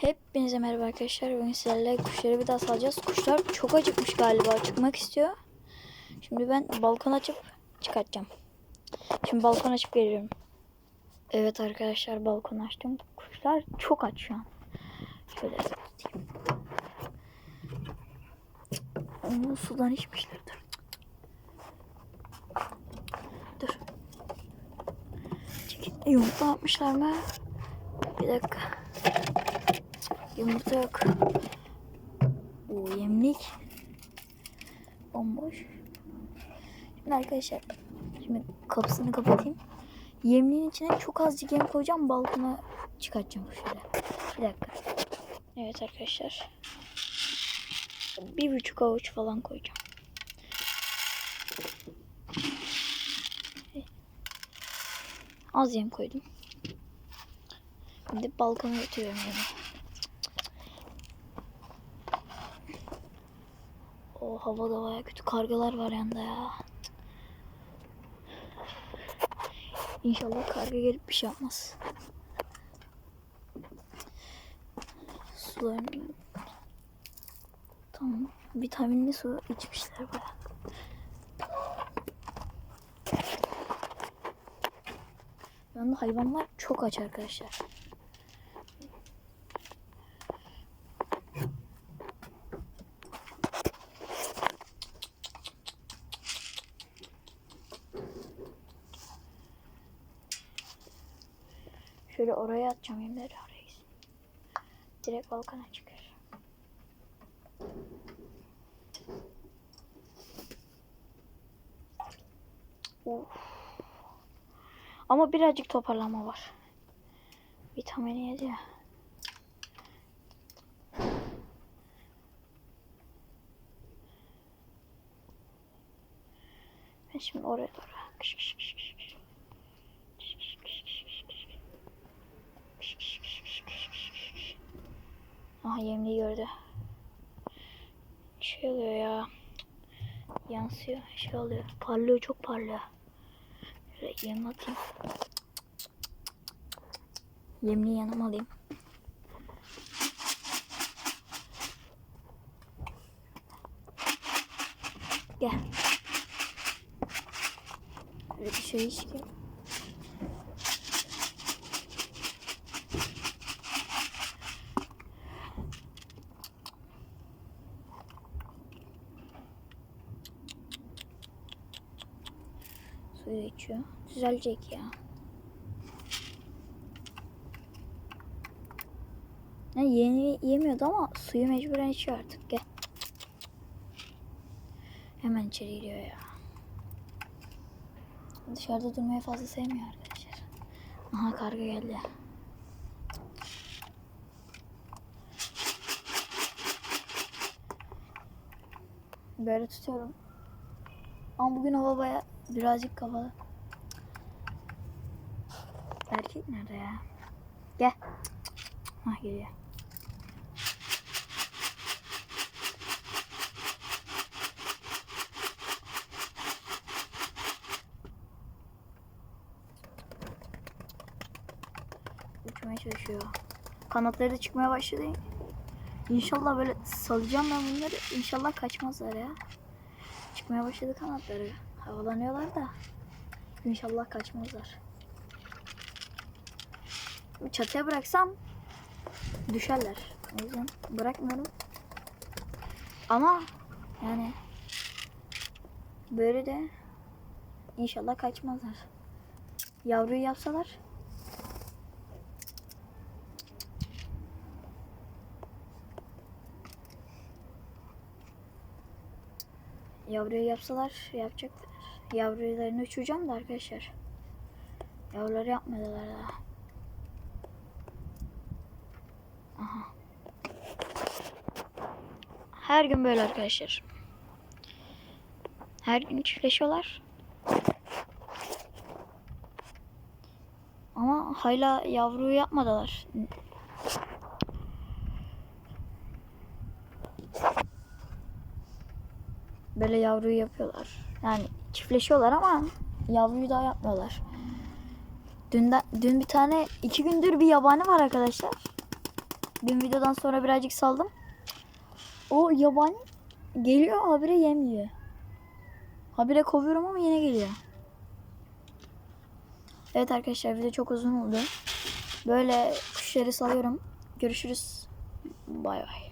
Hepinize merhaba arkadaşlar. Bugün sizlerle kuşları bir daha salacağız. Kuşlar çok acıkmış galiba. Çıkmak istiyor. Şimdi ben balkon açıp çıkartacağım. Şimdi balkon açıp geliyorum. Evet arkadaşlar balkon açtım. Kuşlar çok aç şu an. Şöyle tutayım. Onu sudan içmişler. Dur. Dur. Yumurta atmışlar mı? Bir dakika. Yumurta yok. O yemlik. Bomboş. Şimdi arkadaşlar. Şimdi kapısını kapatayım. Yemliğin içine çok azıcık yem koyacağım. Balkona çıkartacağım şöyle. Bir dakika. Evet arkadaşlar. Bir buçuk avuç falan koyacağım. Az yem koydum. Şimdi balkona götürüyorum yemi. O hava da baya kötü. Kargalar var yanında ya. İnşallah karga gelip bir şey yapmaz. Sularını Tamam. Vitaminli su içmişler baya. Yanında hayvanlar çok aç arkadaşlar. Şöyle oraya atacağım yemleri oraya. Direkt balkona çıkar. Of. Ama birazcık toparlanma var. Vitamini yedi ya. Ben şimdi oraya doğru. Kış kış kış. Kış kış kış kış kış kış. Kış kış kış kış kış kış kış kış. Aha yemliği gördü. Şey oluyor ya. Yansıyor. Şey oluyor. Parlıyor çok parlıyor. Şöyle yem atayım. Yemliği yanıma alayım. Gel. Böyle dışarı çıkayım. Suyu içiyor. Düzelecek ya. Ne yeni yemiyordu ama suyu mecburen içiyor artık. Gel. Hemen içeri giriyor ya. Dışarıda durmayı fazla sevmiyor arkadaşlar. Aha karga geldi. Böyle tutuyorum. Ama bugün hava baya birazcık kapalı. Erkek nerede ya? Gel. Hah geliyor. Uçmaya çalışıyor. Kanatları da çıkmaya başladı. İnşallah böyle salacağım ben bunları. İnşallah kaçmazlar ya. Çıkmaya başladı kanatları. Havalanıyorlar da. İnşallah kaçmazlar. Çatıya bıraksam düşerler. O yüzden bırakmıyorum. Ama yani böyle de inşallah kaçmazlar. Yavruyu yapsalar Yavruyu yapsalar yapacaklar. Yavrularını uçuracağım da arkadaşlar. Yavruları yapmadılar daha. Aha. Her gün böyle arkadaşlar. Her gün çiftleşiyorlar. Ama hala yavruyu yapmadılar. Böyle yavruyu yapıyorlar. Yani çiftleşiyorlar ama yavruyu daha yapmıyorlar. Dün, dün bir tane iki gündür bir yabani var arkadaşlar. Dün videodan sonra birazcık saldım. O yabani geliyor habire yemiyor. Habire kovuyorum ama yine geliyor. Evet arkadaşlar video çok uzun oldu. Böyle kuşları salıyorum. Görüşürüz. Bay bay.